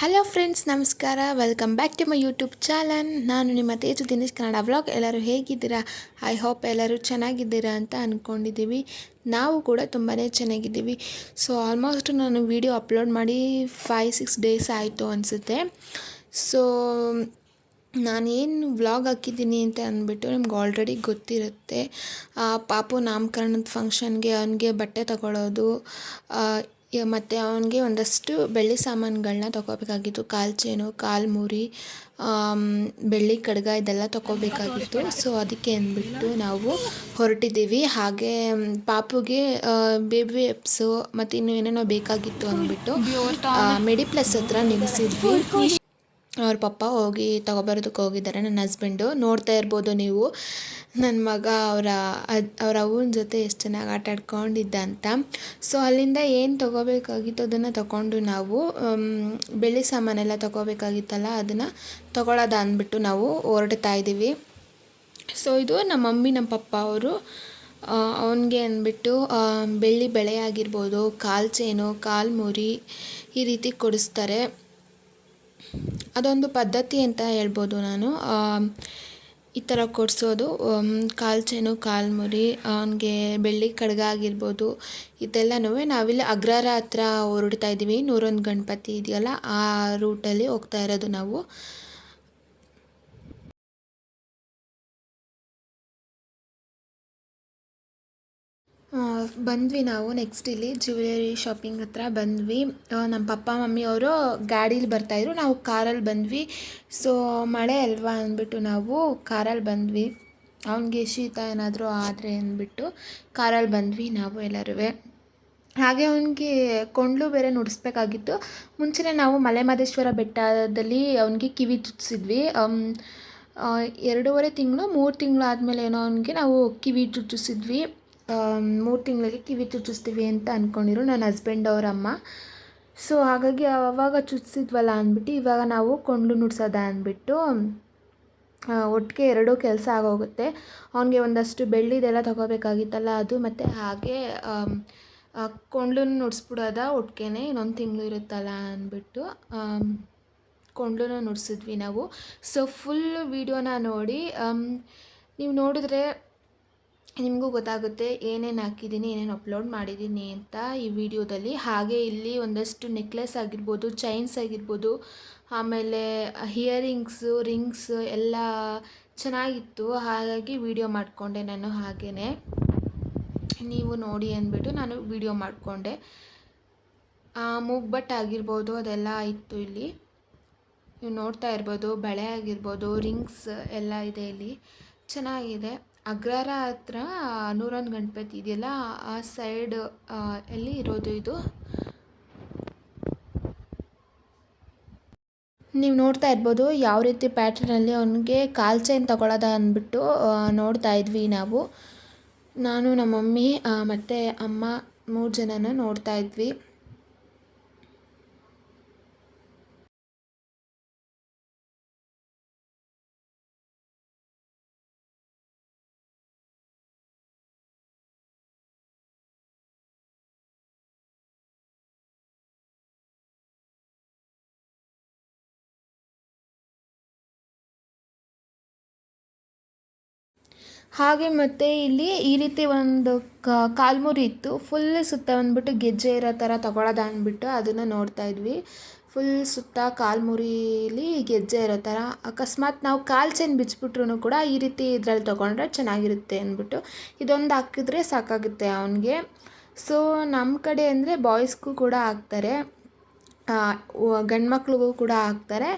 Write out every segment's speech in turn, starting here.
Hello friends ನಮಸ್ಕಾರ. Welcome back to my YouTube channel ನಾನು ನಿಮ್ಮ ತೇಜು ದಿನೇಶ್ ಕನ್ನಡ ವ್ಲಾಗ್ ಎಲ್ಲರೂ ಹೇಗಿದ್ದೀರಾ? ಐ ಹೋಪ್ ಎಲ್ಲರೂ ಚೆನ್ನಾಗಿದ್ದೀರಾ ಅಂತ ಅಂದ್ಕೊಂಡಿದ್ದೀವಿ ನಾವು ಕೂಡ ತುಂಬಾ ಚೆನ್ನಾಗಿದ್ದೀವಿ. ಸೊ ಆಲ್ಮೋಸ್ಟ್ ನಾನು ವೀಡಿಯೋ ಅಪ್ಲೋಡ್ ಮಾಡಿ ಫೈ ಸಿಕ್ಸ್ ಡೇಸ್ ಆಯಿತು ಅನಿಸುತ್ತೆ. ಸೊ ನಾನೇನು ವ್ಲಾಗ್ ಹಾಕಿದ್ದೀನಿ ಅಂತ ಅಂದ್ಬಿಟ್ಟು ನಿಮ್ಗೆ ಆಲ್ರೆಡಿ ಗೊತ್ತಿರುತ್ತೆ. ಪಾಪು ನಾಮಕರಣದ ಫಂಕ್ಷನ್ಗೆ ಅವನಿಗೆ ಬಟ್ಟೆ ತಗೊಳ್ಳೋದು ಮತ್ತು ಅವನಿಗೆ ಒಂದಷ್ಟು ಬೆಳ್ಳಿ ಸಾಮಾನುಗಳನ್ನ ತಗೋಬೇಕಾಗಿತ್ತು. ಕಾಲು ಚೈನು, ಕಾಲು ಮುರಿ ಬೆಳ್ಳಿ ಕಡಗ ಇದೆಲ್ಲ ತಗೋಬೇಕಾಗಿತ್ತು. ಸೊ ಅದಕ್ಕೆ ಅಂದ್ಬಿಟ್ಟು ನಾವು ಹೊರಟಿದ್ದೀವಿ. ಹಾಗೆ ಪಾಪುಗೆ ಬೇಬಿ ಎಪ್ಸು ಮತ್ತು ಇನ್ನೂ ಏನೇನೋ ಬೇಕಾಗಿತ್ತು ಅಂದ್ಬಿಟ್ಟು ಮೆಡಿ ಪ್ಲಸ್ ಹತ್ರ ನಿಲ್ಲಿಸಿದ್ವಿ. ಅವ್ರ ಪಪ್ಪ ಹೋಗಿ ತಗೊಬರೋದಕ್ಕೆ ಹೋಗಿದ್ದಾರೆ ನನ್ನ ಹಸ್ಬೆಂಡು. ನೋಡ್ತಾ ಇರ್ಬೋದು ನೀವು. ನನ್ನ ಮಗ ಅವರ ಅದ್, ಅವ್ರ ಅವ್ವನ ಜೊತೆ ಎಷ್ಟು ಚೆನ್ನಾಗಿ ಆಟ ಆಡ್ಕೊಂಡಿದ್ದ ಅಂತ. ಸೊ ಅಲ್ಲಿಂದ ಏನು ತಗೋಬೇಕಾಗಿತ್ತು ಅದನ್ನು ತಗೊಂಡು ನಾವು ಬೆಳ್ಳಿ ಸಾಮಾನೆಲ್ಲ ತಗೋಬೇಕಾಗಿತ್ತಲ್ಲ ಅದನ್ನು ತಗೊಳ್ಳೋದ ಅಂದ್ಬಿಟ್ಟು ನಾವು ಹೊರಡ್ತಾ ಇದ್ದೀವಿ. ಸೊ ಇದು ನಮ್ಮ ಮಮ್ಮಿ, ನಮ್ಮ ಪಪ್ಪ ಅವರು ಅವನಿಗೆ ಅಂದ್ಬಿಟ್ಟು ಬೆಳ್ಳಿ ಬೆಳೆ ಆಗಿರ್ಬೋದು, ಕಾಲು ಚೈನು, ಕಾಲು ಮುರಿ ಈ ರೀತಿ ಕೊಡಿಸ್ತಾರೆ. ಅದೊಂದು ಪದ್ಧತಿ ಅಂತ ಹೇಳ್ಬೋದು ನಾನು. ಈ ಥರ ಕೊಡಿಸೋದು. ಕಾಲು ಚೈನು, ಕಾಲು ಮುರಿ, ಅವನಿಗೆ ಬೆಳ್ಳಿ ಕಡ್ಗ ಆಗಿರ್ಬೋದು ಇದೆಲ್ಲನೂ ನಾವಿಲ್ಲಿ ಅಗ್ರಹಾರ ಹತ್ರ ಹೊರಡ್ತಾ ಇದ್ದೀವಿ. ನೂರೊಂದು ಗಣಪತಿ ಇದೆಯಲ್ಲ, ಆ ರೂಟಲ್ಲಿ ಹೋಗ್ತಾ ಇರೋದು ನಾವು. ಬಂದ್ವಿ ನಾವು ನೆಕ್ಸ್ಟ್ ಇಲ್ಲಿ ಜ್ಯುವೆಲರಿ ಶಾಪಿಂಗ್ ಹತ್ರ ಬಂದ್ವಿ. ನಮ್ಮ ಪಪ್ಪ, ಮಮ್ಮಿ ಅವರು ಗಾಡೀಲಿ ಬರ್ತಾಯಿದ್ರು ನಾವು ಕಾರಲ್ಲಿ ಬಂದ್ವಿ. ಸೊ ಮಳೆ ಅಲ್ವಾ ಅಂದ್ಬಿಟ್ಟು ನಾವು ಕಾರಲ್ಲಿ ಬಂದ್ವಿ. ಅವನಿಗೆ ಶೀತ ಏನಾದರೂ ಆದರೆ ಅಂದ್ಬಿಟ್ಟು ಕಾರಲ್ಲಿ ಬಂದ್ವಿ ನಾವು ಎಲ್ಲರೂ ಹಾಗೆ ಅವನಿಗೆ ಕೊಂಡ್ಲು ಬೇರೆ ನುಡಿಸ್ಬೇಕಾಗಿತ್ತು. ಮುಂಚೆನೇ ನಾವು ಮಲೆಮಹದೇಶ್ವರ ಬೆಟ್ಟದಲ್ಲಿ ಅವನಿಗೆ ಕಿವಿ ಚುಚ್ಚಿಸಿದ್ವಿ ಎರಡೂವರೆ ತಿಂಗಳು, ಮೂರು ತಿಂಗಳು ಆದಮೇಲೆ ಏನೋ ಅವನಿಗೆ ನಾವು ಕಿವಿ ಚುಚ್ಚಿಸಿದ್ವಿ. ಮೂರು ತಿಂಗಳಿಗೆ ಕಿವಿ ಚುಚ್ಚಿಸ್ತೀವಿ ಅಂತ ಅಂದ್ಕೊಂಡಿರು ನನ್ನ ಹಸ್ಬೆಂಡ್ ಅವ್ರ ಅಮ್ಮ. ಸೊ ಹಾಗಾಗಿ ಅವಾಗ ಚುಚ್ಚಿಸಿದ್ವಲ್ಲ ಅಂದ್ಬಿಟ್ಟು ಇವಾಗ ನಾವು ಕೊಂಡ್ಲು ನುಡ್ಸೋದ ಅಂದ್ಬಿಟ್ಟು ಒಟ್ಟಿಗೆ ಎರಡೂ ಕೆಲಸ ಆಗೋಗುತ್ತೆ. ಅವನಿಗೆ ಒಂದಷ್ಟು ಬೆಳ್ಳಿದೆಲ್ಲ ತಗೋಬೇಕಾಗಿತ್ತಲ್ಲ ಅದು ಮತ್ತು ಹಾಗೆ ಕೊಂಡ್ಲು ನುಡ್ಸ್ಬಿಡೋದ ಒಟ್ಟಿಗೆ ಇನ್ನೊಂದು ತಿಂಗಳು ಇರುತ್ತಲ್ಲ ಅಂದ್ಬಿಟ್ಟು ಕೊಂಡ್ಲು ನುಡ್ಸಿದ್ವಿ ನಾವು. ಸೊ ಫುಲ್ ವೀಡಿಯೋನ ನೋಡಿ ನೀವು ನೋಡಿದ್ರೆ ನಿಮಗೂ ಗೊತ್ತಾಗುತ್ತೆ ಏನೇನು ಹಾಕಿದ್ದೀನಿ ಏನೇನು ಅಪ್ಲೋಡ್ ಮಾಡಿದ್ದೀನಿ ಅಂತ ಈ ವಿಡಿಯೋದಲ್ಲಿ ಹಾಗೆ ಇಲ್ಲಿ ಒಂದಷ್ಟು ನೆಕ್ಲೆಸ್ ಆಗಿರ್ಬೋದು ಚೈನ್ಸ್ ಆಗಿರ್ಬೋದು, ಆಮೇಲೆ ಹಿಯರಿಂಗ್ಸು ರಿಂಗ್ಸ್ ಎಲ್ಲ ಚೆನ್ನಾಗಿತ್ತು. ಹಾಗಾಗಿ ವಿಡಿಯೋ ಮಾಡಿಕೊಂಡೆ ನಾನು ಹಾಗೇ ನೀವು ನೋಡಿ ಅಂದ್ಬಿಟ್ಟು ನಾನು ವಿಡಿಯೋ ಮಾಡಿಕೊಂಡೆ. ಮೂಗ್ಬಟ್ ಆಗಿರ್ಬೋದು, ಅದೆಲ್ಲ ಇತ್ತು ಇಲ್ಲಿ. ನೀವು ನೋಡ್ತಾ ಇರ್ಬೋದು, ಬಳೆ ಆಗಿರ್ಬೋದು ರಿಂಗ್ಸ್ ಎಲ್ಲ ಇದೆ ಇಲ್ಲಿ. ಚೆನ್ನಾಗಿದೆ. ಅಗ್ರಹಾರ ಹತ್ರ ನೂರೊಂದು ಗಣಪತಿ ಇದೆಯಲ್ಲ, ಆ ಸೈಡ್ ಅಲ್ಲಿ ಇರೋದು ಇದು? ನೀವು ನೋಡ್ತಾ ಇರ್ಬೋದು, ಯಾವ ರೀತಿ ಪ್ಯಾಟ್ರನಲ್ಲಿ ಅವನಿಗೆ ಕಾಲ್ ಚೈನ್ ತಗೊಳ್ಳೋದ ಅಂದ್ಬಿಟ್ಟು ನೋಡ್ತಾ ಇದ್ವಿ ನಾವು. ನಾನು ನಮ್ಮ ಮಮ್ಮಿ ಮತ್ತು ಅಮ್ಮ ಮೂರು ಜನನ ನೋಡ್ತಾ ಇದ್ವಿ. ಹಾಗೆ ಮತ್ತು ಇಲ್ಲಿ ಈ ರೀತಿ ಒಂದು ಕಾಲ್ಮುರಿ ಇತ್ತು. ಫುಲ್ ಸುತ್ತ ಬಂದ್ಬಿಟ್ಟು ಗೆಜ್ಜೆ ಇರೋ ಥರ ತಗೊಳ್ಳೋದ ಅಂದ್ಬಿಟ್ಟು ಅದನ್ನು ನೋಡ್ತಾ ಇದ್ವಿ. ಫುಲ್ ಸುತ್ತ ಕಾಲ್ಮುರೀಲಿ ಗೆಜ್ಜೆ ಇರೋ ಥರ. ಅಕಸ್ಮಾತ್ ನಾವು ಕಾಲು ಚೈನ್ ಬಿಚ್ಚಿಬಿಟ್ರು ಕೂಡ ಈ ರೀತಿ ಇದ್ರಲ್ಲಿ ತೊಗೊಂಡ್ರೆ ಚೆನ್ನಾಗಿರುತ್ತೆ ಅಂದ್ಬಿಟ್ಟು ಇದೊಂದು ಹಾಕಿದ್ರೆ ಸಾಕಾಗುತ್ತೆ ಅವನಿಗೆ. ಸೊ ನಮ್ಮ ಕಡೆ ಅಂದರೆ ಬಾಯ್ಸ್ಗೂ ಕೂಡ ಹಾಕ್ತಾರೆ. ಗಂಡು ಮಕ್ಳಿಗೂ ಕೂಡ ಹಾಕ್ತಾರೆ.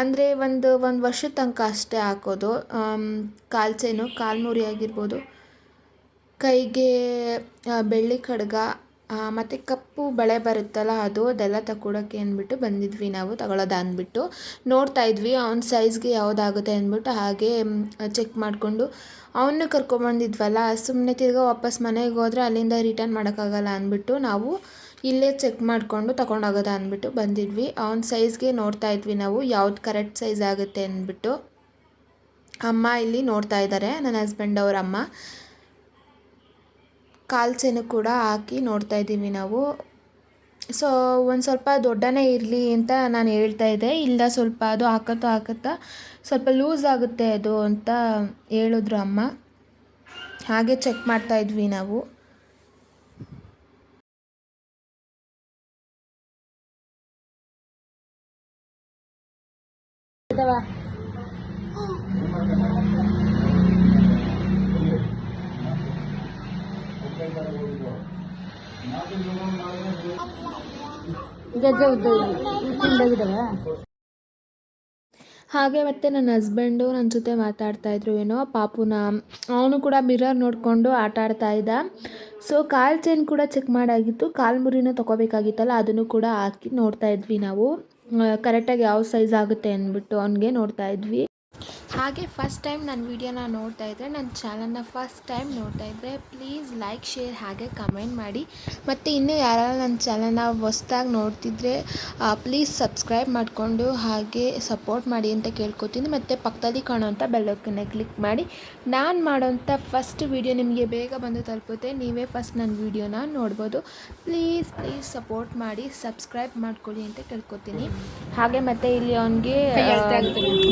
ಅಂದರೆ ಒಂದು ಒಂದು ವರ್ಷದ ತನಕ ಅಷ್ಟೇ ಹಾಕೋದು. ಕಾಲು ಚೈನು, ಕಾಲು ಆಗಿರ್ಬೋದು. ಕೈಗೆ ಬೆಳ್ಳಿ ಖಡ್ಗ ಮತ್ತು ಕಪ್ಪು ಬಳೆ ಬರುತ್ತಲ್ಲ ಅದು, ಅದೆಲ್ಲ ತಗೊಳಕ್ಕೆ ಅಂದ್ಬಿಟ್ಟು ಬಂದಿದ್ವಿ ನಾವು ತಗೊಳ್ಳೋದು ಅಂದ್ಬಿಟ್ಟು. ನೋಡ್ತಾ ಇದ್ವಿ, ಅವ್ನ ಸೈಜ್ಗೆ ಯಾವುದಾಗುತ್ತೆ ಅಂದ್ಬಿಟ್ಟು ಹಾಗೆ ಚೆಕ್ ಮಾಡಿಕೊಂಡು ಅವನ್ನ ಕರ್ಕೊಂಬಂದಿದ್ವಲ್ಲ ಸುಮ್ಮನೆ ತಿರ್ಗಾ ವಾಪಸ್ ಮನೆಗೆ ಹೋದರೆ ಅಲ್ಲಿಂದ ರಿಟರ್ನ್ ಮಾಡೋಕ್ಕಾಗಲ್ಲ ಅಂದ್ಬಿಟ್ಟು ನಾವು ಇಲ್ಲೇ ಚೆಕ್ ಮಾಡಿಕೊಂಡು ತಗೊಂಡೋಗೋದ ಅಂದ್ಬಿಟ್ಟು ಬಂದಿದ್ವಿ. ಅವ್ನ ಸೈಜ್ಗೆ ನೋಡ್ತಾ ಇದ್ವಿ ನಾವು. ಯಾವ್ದು ಕರೆಕ್ಟ್ ಸೈಜ್ ಆಗುತ್ತೆ ಅಂದ್ಬಿಟ್ಟು. ಅಮ್ಮ ಇಲ್ಲಿ ನೋಡ್ತಾ ಇದ್ದಾರೆ ನನ್ನ ಹಸ್ಬೆಂಡ್ ಅವ್ರ ಅಮ್ಮ. ಕಾಲು ಕೂಡ ಹಾಕಿ ನೋಡ್ತಾ ಇದ್ದೀವಿ ನಾವು. ಸೊ, ಒಂದು ಸ್ವಲ್ಪ ದೊಡ್ಡನೇ ಇರಲಿ ಅಂತ ನಾನು ಹೇಳ್ತಾ ಇದ್ದೆ. ಇಲ್ಲ ಸ್ವಲ್ಪ ಅದು ಹಾಕತ್ತಾ ಹಾಕತ್ತಾ ಸ್ವಲ್ಪ ಲೂಸ್ ಆಗುತ್ತೆ ಅದು ಅಂತ ಹೇಳಿದ್ರು ಅಮ್ಮ. ಹಾಗೆ ಚೆಕ್ ಮಾಡ್ತಾ ಇದ್ವಿ ನಾವು. ಹಾಗೆ ಮತ್ತೆ ನನ್ನ ಹಸ್ಬೆಂಡು ನನ್ನ ಜೊತೆ ಮಾತಾಡ್ತಾ ಇದ್ರು. ಏನೋ ಪಾಪುನ. ಅವನು ಕೂಡ ಮಿರರ್ ನೋಡಿಕೊಂಡು ಆಟ ಆಡ್ತಾ ಇದ್ದ. ಸೊ ಕಾಲು ಚೈನ್ ಕೂಡ ಚೆಕ್ ಮಾಡಾಗಿತ್ತು. ಕಾಲು ಮುರಿನ ತೊಗೋಬೇಕಾಗಿತ್ತಲ್ಲ, ಅದನ್ನು ಕೂಡ ಹಾಕಿ ನೋಡ್ತಾ ಇದ್ವಿ ನಾವು. ಕರೆಕ್ಟಾಗಿ ಯಾವ ಸೈಜ್ ಆಗುತ್ತೆ ಅಂದ್ಬಿಟ್ಟು ಅವ್ನಿಗೆ ನೋಡ್ತಾ ಇದ್ವಿ. ಹಾಗೆ ಫಸ್ಟ್ ಟೈಮ್ ನನ್ನ ವೀಡಿಯೋನ ನೋಡ್ತಾ ಇದ್ದರೆ ನನ್ನ ಚಾನಲ್ನ ಫಸ್ಟ್ ಟೈಮ್ ನೋಡ್ತಾ ಇದ್ದರೆ ಪ್ಲೀಸ್ ಲೈಕ್ ಶೇರ್ ಹಾಗೆ ಕಮೆಂಟ್ ಮಾಡಿ. ಮತ್ತು ಇನ್ನೂ ಯಾರು ನನ್ನ ಚಾನಲ್ನ ಹೊಸ್ದಾಗಿ ನೋಡ್ತಿದ್ರೆ ಪ್ಲೀಸ್ ಸಬ್ಸ್ಕ್ರೈಬ್ ಮಾಡಿಕೊಂಡು ಹಾಗೆ ಸಪೋರ್ಟ್ ಮಾಡಿ ಅಂತ ಕೇಳ್ಕೊತೀನಿ. ಮತ್ತು ಪಕ್ಕದಲ್ಲಿ ಕಾಣೋವಂಥ ಬೆಲ್ಲಕ್ಕನ್ನು ಕ್ಲಿಕ್ ಮಾಡಿ. ನಾನು ಮಾಡೋಂಥ ಫಸ್ಟ್ ವೀಡಿಯೋ ನಿಮಗೆ ಬೇಗ ಬಂದು ತಲುಪುತ್ತೆ. ನೀವೇ ಫಸ್ಟ್ ನನ್ನ ವೀಡಿಯೋನ ನೋಡ್ಬೋದು. ಪ್ಲೀಸ್ ಪ್ಲೀಸ್ ಸಪೋರ್ಟ್ ಮಾಡಿ ಸಬ್ಸ್ಕ್ರೈಬ್ ಮಾಡ್ಕೊಳ್ಳಿ ಅಂತ ಕೇಳ್ಕೊತೀನಿ. ಹಾಗೆ ಮತ್ತು ಇಲ್ಲಿ ಅವನಿಗೆ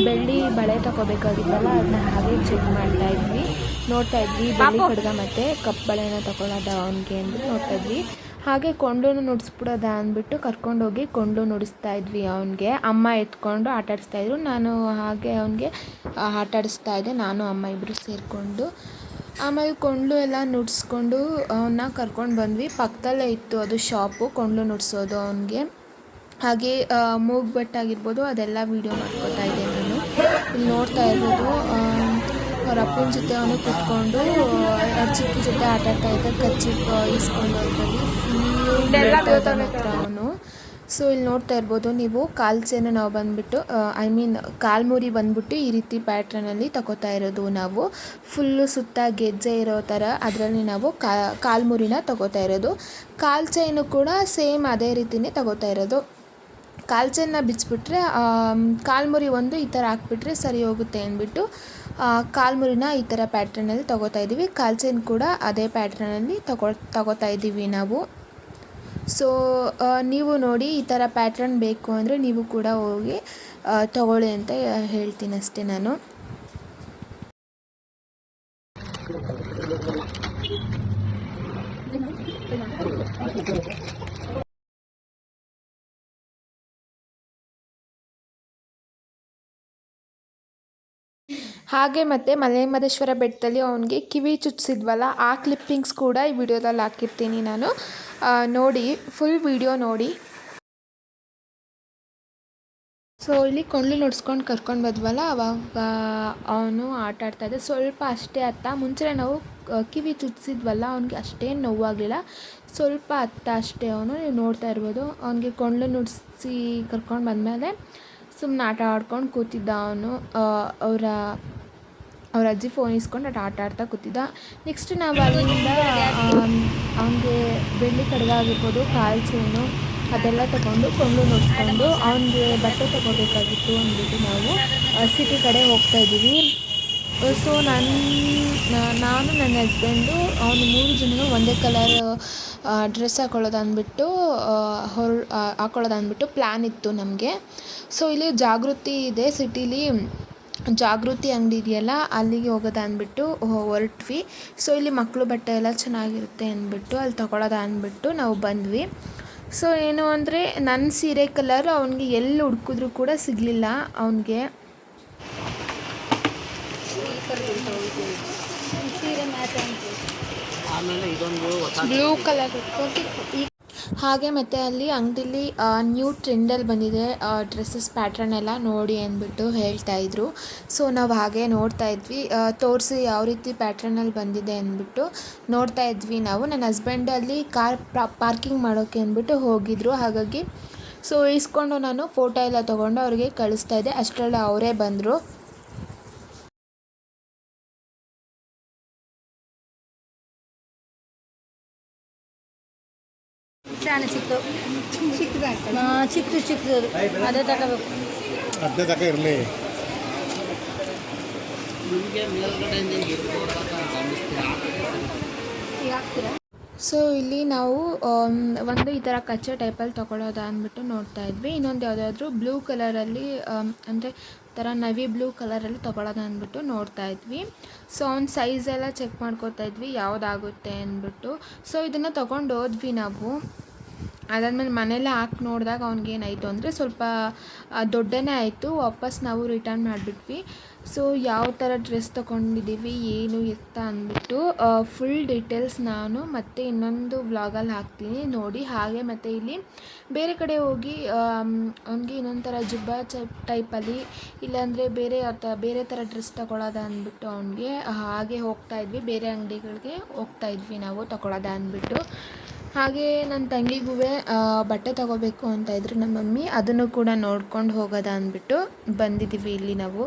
ಬೆಳ್ಳಿ ಬಳೆ ತಗೋಬೇಕಾಗಿತ್ತಲ್ಲ ಅದನ್ನ ಹಾಗೆ ಚೆಕ್ ಮಾಡ್ತಾ ಇದ್ವಿ. ನೋಡ್ತಾ ಇದ್ವಿ ಬೆಳ್ಳಿ ಕಡ್ಗ ಮತ್ತೆ ಕಪ್ಪು ಬಳೆನ ತಗೊಳ್ಳೋದ ಅವನಿಗೆ ಅಂದ್ರೆ ನೋಡ್ತಾ ಇದ್ವಿ. ಹಾಗೆ ಕೊಂಡು ನುಡಿಸ್ಬಿಡೋದ ಅಂದ್ಬಿಟ್ಟು ಕರ್ಕೊಂಡೋಗಿ ಕೊಂಡು ನುಡಿಸ್ತಾ ಇದ್ವಿ ಅವನಿಗೆ. ಅಮ್ಮ ಎತ್ಕೊಂಡು ಆಟ ಆಡಿಸ್ತಾ ಇದ್ರು. ನಾನು ಹಾಗೆ ಅವನಿಗೆ ಆಟ ಆಡಿಸ್ತಾ ಇದ್ದೆ. ನಾನು ಅಮ್ಮ ಇಬ್ಬರು ಸೇರಿಕೊಂಡು. ಆಮೇಲೆ ಕೊಂಡ್ಲು ಎಲ್ಲ ನುಡಿಸ್ಕೊಂಡು ಅವನ್ನ ಕರ್ಕೊಂಡು ಬಂದ್ವಿ. ಪಕ್ಕದಲ್ಲೇ ಇತ್ತು ಅದು ಶಾಪು ಕೊಂಡ್ಲು ನುಡಿಸೋದು ಅವನಿಗೆ. ಹಾಗೆ ಮೂಗ್ ಬೆಟ್ಟಾಗಿರ್ಬೋದು ಅದೆಲ್ಲ ವೀಡಿಯೋ ಮಾಡ್ಕೊತಾ ಇದ್ದೆ. ಇಲ್ಲಿ ನೋಡ್ತಾ ಇರ್ಬೋದು. ಅವ್ರ ಅಪ್ಪನ ಜೊತೆ ಅವನು ಕೂತ್ಕೊಂಡು ಚಿಕ್ಕಿ ಜೊತೆ ಆಟ ಆಡ್ತಾ ಇದ್ದ ಕಚ್ಚಿ ಇಸ್ಕೊಂಡು ಹೋಗ್ತಾನೆ ಫುಲ್ ಹತ್ರ ಅವನು. ಸೊ ಇಲ್ಲಿ ನೋಡ್ತಾ ಇರ್ಬೋದು ನೀವು ಕಾಲ್ ಚೈನ ನಾವು ಬಂದುಬಿಟ್ಟು ಐ ಮೀನ್ ಕಾಲ್ಮುರಿ ಬಂದ್ಬಿಟ್ಟು ಈ ರೀತಿ ಪ್ಯಾಟ್ರನಲ್ಲಿ ತಗೋತಾ ಇರೋದು ನಾವು. ಫುಲ್ಲು ಸುತ್ತ ಗೆಜ್ಜೆ ಇರೋ ಥರ ಅದರಲ್ಲಿ ನಾವು ಕಾಲ್ಮುರಿನ ತಗೋತಾ ಇರೋದು. ಕಾಲ್ ಚೈನು ಕೂಡ ಸೇಮ್ ಅದೇ ರೀತಿಯೇ ತಗೋತಾ ಇರೋದು. ಕಾಲು ಚೈನ್ನ ಬಿಚ್ಚಿಬಿಟ್ರೆ ಕಾಲ್ಮುರಿ ಒಂದು ಈ ಥರ ಹಾಕ್ಬಿಟ್ರೆ ಸರಿ ಹೋಗುತ್ತೆ ಅಂದ್ಬಿಟ್ಟು ಕಾಲ್ಮುರಿನ ಈ ಥರ ಪ್ಯಾಟ್ರನಲ್ಲಿ ತೊಗೋತಾ ಇದ್ದೀವಿ. ಕಾಲು ಚೈನ್ ಕೂಡ ಅದೇ ಪ್ಯಾಟ್ರನಲ್ಲಿ ತಗೋ, ತಗೋತಾ ಇದ್ದೀವಿ ನಾವು. ಸೊ ನೀವು ನೋಡಿ ಈ ಥರ ಪ್ಯಾಟ್ರನ್ ಬೇಕು ಅಂದರೆ ನೀವು ಕೂಡ ಹೋಗಿ ತಗೊಳ್ಳಿ ಅಂತ ಹೇಳ್ತೀನಿ ಅಷ್ಟೇ ನಾನು. ಹಾಗೆ ಮತ್ತು ಮಲೆಮಹದೇಶ್ವರ ಬೆಟ್ಟದಲ್ಲಿ ಅವನಿಗೆ ಕಿವಿ ಚುಚ್ಚಿಸಿದ್ವಲ್ಲ ಆ ಕ್ಲಿಪ್ಪಿಂಗ್ಸ್ ಕೂಡ ಈ ವಿಡಿಯೋದಲ್ಲಿ ಹಾಕಿರ್ತೀನಿ ನಾನು. ನೋಡಿ ಫುಲ್ ವಿಡಿಯೋ ನೋಡಿ. ಸೊ ಇಲ್ಲಿ ಕೊಂಡ್ಲು ನುಡ್ಸ್ಕೊಂಡು ಕರ್ಕೊಂಡು ಬದ್ವಲ್ಲ, ಅವಾಗ ಅವನು ಆಟ ಇದ್ದ. ಸ್ವಲ್ಪ ಅಷ್ಟೇ ಅತ್ತ ಮುಂಚೆ ನಾವು ಕಿವಿ ಚುಚ್ಚಿಸಿದ್ವಲ್ಲ ಅವ್ನಿಗೆ ಅಷ್ಟೇನು ನೋವಾಗಲಿಲ್ಲ. ಸ್ವಲ್ಪ ಅತ್ತ ಅಷ್ಟೇ ಅವನು, ನೀವು ನೋಡ್ತಾ ಇರ್ಬೋದು. ಅವನಿಗೆ ಕೊಂಡ್ಲು ನುಡಿಸಿ ಕರ್ಕೊಂಡು ಬಂದಮೇಲೆ ಸುಮ್ಮನೆ ಆಟ ಆಡ್ಕೊಂಡು ಕೂತಿದ್ದ ಅವನು. ಅವರ, ಅವ್ರ ಅಜ್ಜಿ ಫೋನ್ ಇಸ್ಕೊಂಡು ಆಟ ಆಟ ಆಡ್ತಾ ಕೂತಿದ್ದ. ನೆಕ್ಸ್ಟ್ ನಾವು ಅಲ್ಲಿಂದ ಅವನಿಗೆ ಬೆಳ್ಳಿ ಕಡ್ಗ ಆಗಿರ್ಬೋದು, ಕಾಲು ಚೈನು ಅದೆಲ್ಲ ತಗೊಂಡು ಕೊಂಡು ನೋಡಿಸ್ಕೊಂಡು ಅವನಿಗೆ ಬಟ್ಟೆ ತಗೋಬೇಕಾಗಿತ್ತು ಅಂದ್ಬಿಟ್ಟು ನಾವು ಸಿಟಿ ಕಡೆ ಹೋಗ್ತಾ ಇದ್ದೀವಿ. ಸೊ ನನ್ನ ನಾನು ನನ್ನ ಹಸ್ಬೆಂಡು ಅವನು ಮೂರು ಜನನು ಒಂದೇ ಕಲರ್ ಡ್ರೆಸ್ ಹಾಕೊಳ್ಳೋದು ಅಂದ್ಬಿಟ್ಟು ಹೊರ ಹಾಕೊಳ್ಳೋದು ಅಂದ್ಬಿಟ್ಟು ಪ್ಲ್ಯಾನ್ ಇತ್ತು ನಮಗೆ. ಸೊ ಇಲ್ಲಿ ಜಾಗೃತಿ ಇದೆ ಸಿಟಿಲಿ. ಜಾಗೃತಿ ಅಂಗಡಿ ಇದೆಯಲ್ಲ ಅಲ್ಲಿಗೆ ಹೋಗೋದು ಅಂದ್ಬಿಟ್ಟು ಹೊರಟ್ವಿ. ಸೊ ಇಲ್ಲಿ ಮಕ್ಕಳು ಬಟ್ಟೆ ಎಲ್ಲ ಚೆನ್ನಾಗಿರುತ್ತೆ ಅಂದ್ಬಿಟ್ಟು ಅಲ್ಲಿ ತಗೊಳ್ಳೋದು ಅಂದ್ಬಿಟ್ಟು ನಾವು ಬಂದ್ವಿ. ಸೊ ಏನು ಅಂದರೆ ನನ್ನ ಸೀರೆ ಕಲರು ಅವನಿಗೆ ಎಲ್ಲಿ ಹುಡ್ಕಿದ್ರು ಕೂಡ ಸಿಗಲಿಲ್ಲ ಅವನಿಗೆ. ಬ್ಲೂ ಕಲರ್ ಹಾಗೆ ಮತ್ತು ಅಲ್ಲಿ ಅಂಗಡಿಲಿ ನ್ಯೂ ಟ್ರೆಂಡಲ್ಲಿ ಬಂದಿದೆ ಡ್ರೆಸ್ಸಸ್ ಪ್ಯಾಟ್ರನ್ ಎಲ್ಲ ನೋಡಿ ಅಂದ್ಬಿಟ್ಟು ಹೇಳ್ತಾ ಇದ್ರು. ಸೊ ನಾವು ಹಾಗೆ ನೋಡ್ತಾ ಇದ್ವಿ. ತೋರಿಸಿ ಯಾವ ರೀತಿ ಪ್ಯಾಟ್ರನಲ್ಲಿ ಬಂದಿದೆ ಅಂದ್ಬಿಟ್ಟು ನೋಡ್ತಾ ಇದ್ವಿ ನಾವು. ನನ್ನ ಹಸ್ಬೆಂಡ್ ಅಲ್ಲಿ ಕಾರ್ ಪಾರ್ಕಿಂಗ್ ಮಾಡೋಕ್ಕೆ ಅಂದ್ಬಿಟ್ಟು ಹೋಗಿದ್ರು. ಹಾಗಾಗಿ ಸೊ ಇಸ್ಕೊಂಡು ನಾನು ಫೋಟೋ ಎಲ್ಲ ತೊಗೊಂಡು ಅವ್ರಿಗೆ ಕಳಿಸ್ತಾ ಇದ್ದೆ. ಅಷ್ಟರಲ್ಲಿ ಅವರೇ ಬಂದರು. ಶಾಣ ಚಿಕ್ಕು. ಚಿಕ್ಕದು ಚಿಕ್ಕದು ಅದೇ ತಗೋಬೇಕು. ಅದೇ ತಕ ಇರಲಿ. ಸೊ ಇಲ್ಲಿ ನಾವು ಆಮ್, ಒಂದು ಈ ಥರ ಕಚ್ಚೆ ಟೈಪಲ್ಲಿ ತೊಗೊಳೋದ ಅಂದ್ಬಿಟ್ಟು ನೋಡ್ತಾ ಇದ್ವಿ. ಇನ್ನೊಂದು ಯಾವುದಾದ್ರೂ ಬ್ಲೂ ಕಲರಲ್ಲಿ ಅಂದರೆ ಥರ ನವಿ ಬ್ಲೂ ಕಲರಲ್ಲಿ ತೊಗೊಳೋದ ಅಂದ್ಬಿಟ್ಟು ನೋಡ್ತಾ ಇದ್ವಿ. ಸೊ ಅವ್ನ ಸೈಜ್ ಎಲ್ಲ ಚೆಕ್ ಮಾಡ್ಕೋತಾ ಇದ್ವಿ ಯಾವುದಾಗುತ್ತೆ ಅಂದ್ಬಿಟ್ಟು. ಸೊ ಇದನ್ನು ತೊಗೊಂಡು ಹೋದ್ವಿ ನಾವು. ಅದಾದಮೇಲೆ ಮನೇಲೆ ಹಾಕಿ ನೋಡಿದಾಗ ಅವ್ನಿಗೇನಾಯಿತು ಅಂದರೆ ಸ್ವಲ್ಪ ದೊಡ್ಡನೇ ಆಯಿತು, ವಾಪಸ್ ನಾವು ರಿಟರ್ನ್ ಮಾಡಿಬಿಟ್ವಿ. ಸೊ ಯಾವ ಥರ ಡ್ರೆಸ್ ತೊಗೊಂಡಿದ್ದೀವಿ, ಏನು ಎತ್ತ ಅಂದ್ಬಿಟ್ಟು ಫುಲ್ ಡೀಟೇಲ್ಸ್ ನಾನು ಮತ್ತೆ ಇನ್ನೊಂದು ವ್ಲಾಗಲ್ಲಿ ಹಾಕ್ತೀನಿ. ನೋಡಿ, ಹಾಗೆ ಮತ್ತು ಇಲ್ಲಿ ಬೇರೆ ಕಡೆ ಹೋಗಿ ಅವನಿಗೆ ಇನ್ನೊಂದು ಥರ ಜುಬ್ಬ ಟೈಪಲ್ಲಿ ಇಲ್ಲಾಂದರೆ ಬೇರೆ ಬೇರೆ ಥರ ಡ್ರೆಸ್ ತೊಗೊಳೋದ ಅಂದ್ಬಿಟ್ಟು ಅವನಿಗೆ ಹಾಗೆ ಹೋಗ್ತಾ ಇದ್ವಿ. ಬೇರೆ ಅಂಗಡಿಗಳಿಗೆ ಹೋಗ್ತಾಯಿದ್ವಿ ನಾವು ತೊಗೊಳೋದ ಅಂದ್ಬಿಟ್ಟು. ಹಾಗೆ ನನ್ನ ತಂಗಿಗೂ ಬಟ್ಟೆ ತಗೋಬೇಕು ಅಂತ ಇದ್ದರು ನಮ್ಮ ಮಮ್ಮಿ, ಅದನ್ನು ಕೂಡ ನೋಡ್ಕೊಂಡು ಹೋಗೋದ ಅಂದ್ಬಿಟ್ಟು ಬಂದಿದ್ದೀವಿ ಇಲ್ಲಿ ನಾವು.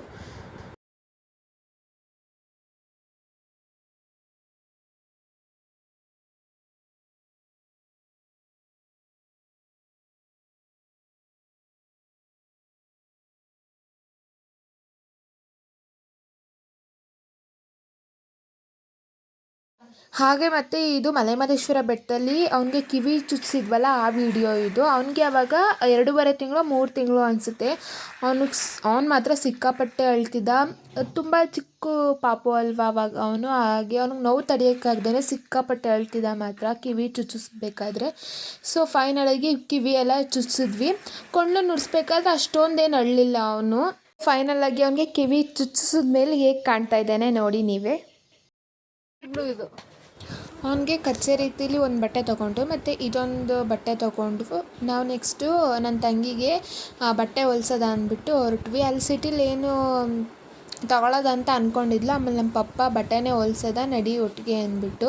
ಹಾಗೆ ಮತ್ತು ಇದು ಮಲೆಮಹದೇಶ್ವರ ಬೆಟ್ಟದಲ್ಲಿ ಅವನಿಗೆ ಕಿವಿ ಚುಚ್ಚಿಸಿದ್ವಲ್ಲ ಆ ವಿಡಿಯೋ ಇದು. ಅವನಿಗೆ ಅವಾಗ ಎರಡೂವರೆ ತಿಂಗಳು, ಮೂರು ತಿಂಗಳು ಅನಿಸುತ್ತೆ. ಅವನಿಗೆ ಅವ್ನು ಮಾತ್ರ ಸಿಕ್ಕಾಪಟ್ಟೆ ಅಳ್ತಿದ್ದ. ತುಂಬ ಚಿಕ್ಕ ಪಾಪು ಅಲ್ವಾ ಅವಾಗ ಅವನು. ಹಾಗೆ ಅವ್ನಿಗೆ ನೋವು ತಡೆಯೋಕ್ಕಾಗ್ದೇ ಸಿಕ್ಕಾಪಟ್ಟೆ ಅಳ್ತಿದ್ದ ಮಾತ್ರ, ಕಿವಿ ಚುಚ್ಚಿಸ್ಬೇಕಾದ್ರೆ. ಸೊ ಫೈನಲಾಗಿ ಕಿವಿ ಎಲ್ಲ ಚುಚ್ಚಿಸಿದ್ವಿ ಕೊಂಡು ನುಡಿಸ್ಬೇಕಾದ್ರೆ ಅಷ್ಟೊಂದೇನು ಅಳಲಿಲ್ಲ ಅವನು. ಫೈನಲಾಗಿ ಅವನಿಗೆ ಕಿವಿ ಚುಚ್ಚಿಸಿದ ಮೇಲೆ ಹೇಗೆ ಕಾಣ್ತಾ ಇದ್ದಾನೆ ನೋಡಿ ನೀವೇ. ಇದು. ಅವನಿಗೆ ಕಚ್ಚೆ ರೀತಿಲಿ ಒಂದು ಬಟ್ಟೆ ತೊಗೊಂಡು ಮತ್ತು ಇದೊಂದು ಬಟ್ಟೆ ತೊಗೊಂಡು ನಾವು ನೆಕ್ಸ್ಟು ನನ್ನ ತಂಗಿಗೆ ಬಟ್ಟೆ ಹೊಲ್ಸೋದ ಅಂದ್ಬಿಟ್ಟು ಹೊರಟ್ವಿ. ಅಲ್ಲಿ ಸಿಟಿಲಿ ಏನು ತಗೊಳ್ಳೋದಂತ ಅಂದ್ಕೊಂಡಿದ್ಲು ಆಮೇಲೆ ನಮ್ಮ ಪಪ್ಪ ಬಟ್ಟೆನೇ ಹೊಲ್ಸೋದ, ನಡಿ ಒಟ್ಟಿಗೆ ಅಂದ್ಬಿಟ್ಟು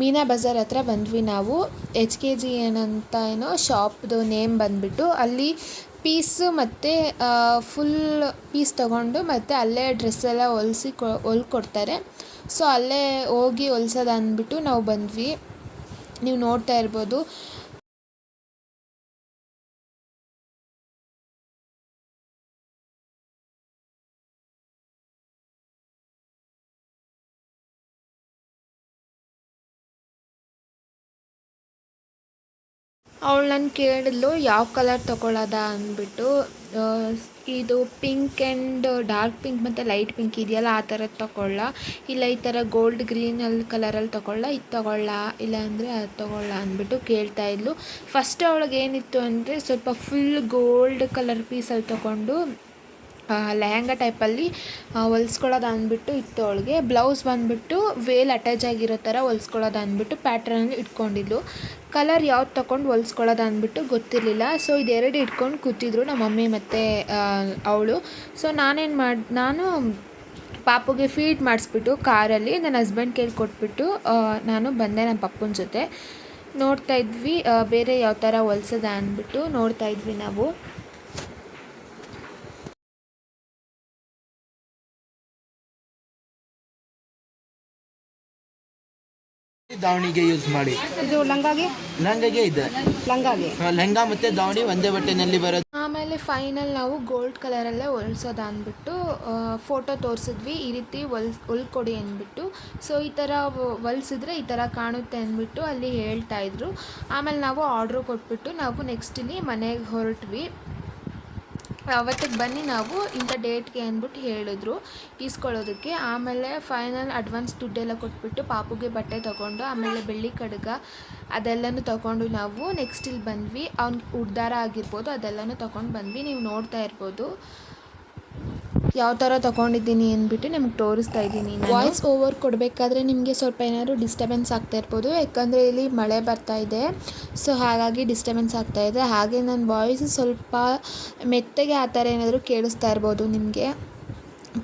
ಮೀನಾ ಬಜಾರ್ ಹತ್ರ ಬಂದ್ವಿ ನಾವು. ಎಚ್ ಕೆ ಜಿ ಏನಂತ ಏನೋ ಶಾಪ್ದು ನೇಮ್ ಬಂದ್ಬಿಟ್ಟು ಅಲ್ಲಿ ಪೀಸು ಮತ್ತು ಫುಲ್ ಪೀಸ್ ತೊಗೊಂಡು ಮತ್ತು ಅಲ್ಲೇ ಡ್ರೆಸ್ಸೆಲ್ಲ ಹೊಲ್ಸಿ ಕೊ, ಹೊಲ್ಕೊಡ್ತಾರೆ. ಸೊ ಅಲ್ಲೇ ಹೋಗಿ ಹೊಲ್ಸೋದು ಅಂದ್ಬಿಟ್ಟು ನಾವು ಬಂದ್ವಿ. ನೀವು ನೋಡ್ತಾ ಇರ್ಬೋದು. ಅವಳು ನಾನು ಕೇಳಿದ್ಲು, ಯಾವ ಕಲರ್ ತೊಗೊಳ್ಳೋದ ಅಂದ್ಬಿಟ್ಟು ಇದು ಪಿಂಕ್ ಆ್ಯಂಡ್ ಡಾರ್ಕ್ ಪಿಂಕ್ ಮತ್ತು ಲೈಟ್ ಪಿಂಕ್ ಇದೆಯಲ್ಲ ಆ ಥರದ್ದು ತೊಗೊಳ್ಳ. ಇಲ್ಲ ಈ ಥರ ಗೋಲ್ಡ್ ಗ್ರೀನಲ್ಲಿ ಕಲರಲ್ಲಿ ತೊಗೊಳ್ಳ, ಇದು ತೊಗೊಳ್ಳ, ಇಲ್ಲ ಅಂದರೆ ಅದು ತೊಗೊಳ್ಳ ಅಂದ್ಬಿಟ್ಟು ಕೇಳ್ತಾ ಇದ್ಲು. ಫಸ್ಟ್ ಅವಳಿಗೆ ಏನಿತ್ತು ಅಂದರೆ ಸ್ವಲ್ಪ ಫುಲ್ ಗೋಲ್ಡ್ ಕಲರ್ ಪೀಸಲ್ಲಿ ತೊಗೊಂಡು ಲೆಹಂಗಾ ಟೈಪಲ್ಲಿ ಹೊಲ್ಸ್ಕೊಳ್ಳೋದು ಅಂದ್ಬಿಟ್ಟು ಇತ್ತು ಅವಳಿಗೆ. ಬ್ಲೌಸ್ ಬಂದುಬಿಟ್ಟು ವೇಲ್ ಅಟ್ಯಾಚ್ ಆಗಿರೋ ಥರ ಹೊಲ್ಸ್ಕೊಳ್ಳೋದು ಅಂದ್ಬಿಟ್ಟು ಪ್ಯಾಟ್ರನಲ್ಲಿ ಇಟ್ಕೊಂಡಿದ್ಲು. ಕಲರ್ ಯಾವ್ದು ತೊಗೊಂಡು ಹೊಲ್ಸ್ಕೊಳ್ಳೋದು ಅಂದ್ಬಿಟ್ಟು ಗೊತ್ತಿರಲಿಲ್ಲ. ಸೊ ಇದೆರಡು ಇಟ್ಕೊಂಡು ಕೂತಿದ್ರು ನಮ್ಮ ಮಮ್ಮಿ ಮತ್ತು ಅವಳು. ಸೊ ನಾನೇನು ಮಾಡಿ, ನಾನು ಪಾಪುಗೆ ಫೀಡ್ ಮಾಡಿಸ್ಬಿಟ್ಟು ಕಾರಲ್ಲಿ ನನ್ನ ಹಸ್ಬೆಂಡ್ ಕೈಲಿ ಕೊಟ್ಬಿಟ್ಟು ನಾನು ಬಂದೆ ನಮ್ಮ ಪಪ್ಪನ ಜೊತೆ. ನೋಡ್ತಾ ಇದ್ವಿ ಬೇರೆ ಯಾವ ಥರ ಹೊಲ್ಸೋದ ಅಂದ್ಬಿಟ್ಟು ನೋಡ್ತಾ ಇದ್ವಿ ನಾವು. ದಾವಣಿಗೆ ಯೂಸ್ ಮಾಡಿ. ಇದು ಲಂಗಾಗಿ? ಲಂಗಗೆ ಇದೆ. ಲಂಗಾಗಿ. ಆ, ಲೆಹಂಗಾ ಮತ್ತೆ ದಾವಣಿ ಒಂದೇ ಬಟ್ಟೆನಲ್ಲಿ ಬರೋದು. ಆಮೇಲೆ ಫೈನಲ್ ನಾವು ಗೋಲ್ಡ್ ಕಲರಲ್ಲೇ ಹೊಲ್ಸೋದ ಅಂದ್ಬಿಟ್ಟು ಫೋಟೋ ತೋರಿಸಿದ್ವಿ. ಈ ರೀತಿ ಹೊಲ್ ಹೊಲ್ಕೊಡಿ ಅಂದ್ಬಿಟ್ಟು. ಸೊ ಈ ಥರ ಹೊಲ್ಸಿದ್ರೆ ಈ ಥರ ಕಾಣುತ್ತೆ ಅಂದ್ಬಿಟ್ಟು ಅಲ್ಲಿ ಹೇಳ್ತಾ ಇದ್ರು. ಆಮೇಲೆ ನಾವು ಆರ್ಡ್ರು ಕೊಟ್ಬಿಟ್ಟು ನಾವು ನೆಕ್ಸ್ಟ್ ಇಲ್ಲಿ ಮನೆಗೆ ಹೊರಟ್ವಿ. ಅವತ್ತಿಗೆ ಬನ್ನಿ ನಾವು ಇಂಥ ಡೇಟ್ಗೆ ಅಂದ್ಬಿಟ್ಟು ಹೇಳಿದ್ರು, ಈಸ್ಕೊಳ್ಳೋದಕ್ಕೆ. ಆಮೇಲೆ ಫೈನಲ್ ಅಡ್ವಾನ್ಸ್ ದುಡ್ಡೆಲ್ಲ ಕೊಟ್ಬಿಟ್ಟು ಪಾಪುಗೆ ಬಟ್ಟೆ ತೊಗೊಂಡು, ಆಮೇಲೆ ಬೆಳ್ಳಿ ಕಡ್ಗ ಅದೆಲ್ಲನೂ ತೊಗೊಂಡು ನಾವು ನೆಕ್ಸ್ಟ್ ಇಲ್ಲಿ ಬಂದ್ವಿ. ಅವ್ನ ಉಡ್ದಾರ ಆಗಿರ್ಬೋದು ಅದೆಲ್ಲನೂ ತೊಗೊಂಡು ಬಂದ್ವಿ. ನೀವು ನೋಡ್ತಾ ಇರ್ಬೋದು. ಯಾವ ಥರ ತೊಗೊಂಡಿದ್ದೀನಿ ಅಂದ್ಬಿಟ್ಟು ನಿಮ್ಗೆ ತೋರಿಸ್ತಾ ಇದ್ದೀನಿ ವಾಯ್ಸ್ ಓವರ್ ಕೊಡಬೇಕಾದ್ರೆ ನಿಮಗೆ ಸ್ವಲ್ಪ ಏನಾದರೂ ಡಿಸ್ಟರ್ಬೆನ್ಸ್ ಆಗ್ತಾ ಇರ್ಬೋದು. ಯಾಕಂದರೆ ಇಲ್ಲಿ ಮಳೆ ಬರ್ತಾ ಇದೆ. ಸೊ ಹಾಗಾಗಿ ಡಿಸ್ಟರ್ಬೆನ್ಸ್ ಆಗ್ತಾ ಇದೆ. ಹಾಗೆ ನನ್ನ ವಾಯ್ಸ್ ಸ್ವಲ್ಪ ಮೆತ್ತಗೆ ಆ ಥರ ಏನಾದರೂ ಕೇಳಿಸ್ತಾ ಇರ್ಬೋದು ನಿಮಗೆ.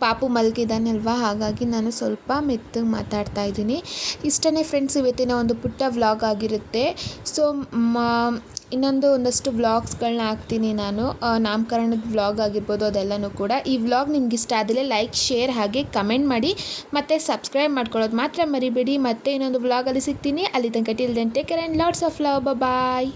ಪಾಪು ಮಲಗಿದ್ದಾನಲ್ವಾ ಹಾಗಾಗಿ ನಾನು ಸ್ವಲ್ಪ ಮೆತ್ತಗೆ ಮಾತಾಡ್ತಾ ಇದ್ದೀನಿ. ಇಷ್ಟನೇ ಫ್ರೆಂಡ್ಸ್ ಇವತ್ತಿನ ಒಂದು ಪುಟ್ಟ ವ್ಲಾಗ್ ಆಗಿರುತ್ತೆ. ಸೊ ಇನ್ನೊಂದು ಒಂದಷ್ಟು ವ್ಲಾಗ್ಸ್ಗಳನ್ನ ಹಾಕ್ತೀನಿ ನಾನು. ನಾಮಕರಣದ ವ್ಲಾಗ್ ಆಗಿರ್ಬೋದು ಅದೆಲ್ಲನೂ ಕೂಡ. ಈ ವ್ಲಾಗ್ ನಿಮ್ಗೆ ಇಷ್ಟ ಆದರೆ ಲೈಕ್, ಶೇರ್ ಹಾಗೆ ಕಮೆಂಟ್ ಮಾಡಿ. ಮತ್ತು ಸಬ್ಸ್ಕ್ರೈಬ್ ಮಾಡ್ಕೊಳ್ಳೋದು ಮಾತ್ರ ಮರಿಬೇಡಿ. ಮತ್ತೆ ಇನ್ನೊಂದು ವ್ಲಾಗಲ್ಲಿ ಸಿಗ್ತೀನಿ. ಅಲ್ಲಿ ತನಕ till then take care and lots of love. Bye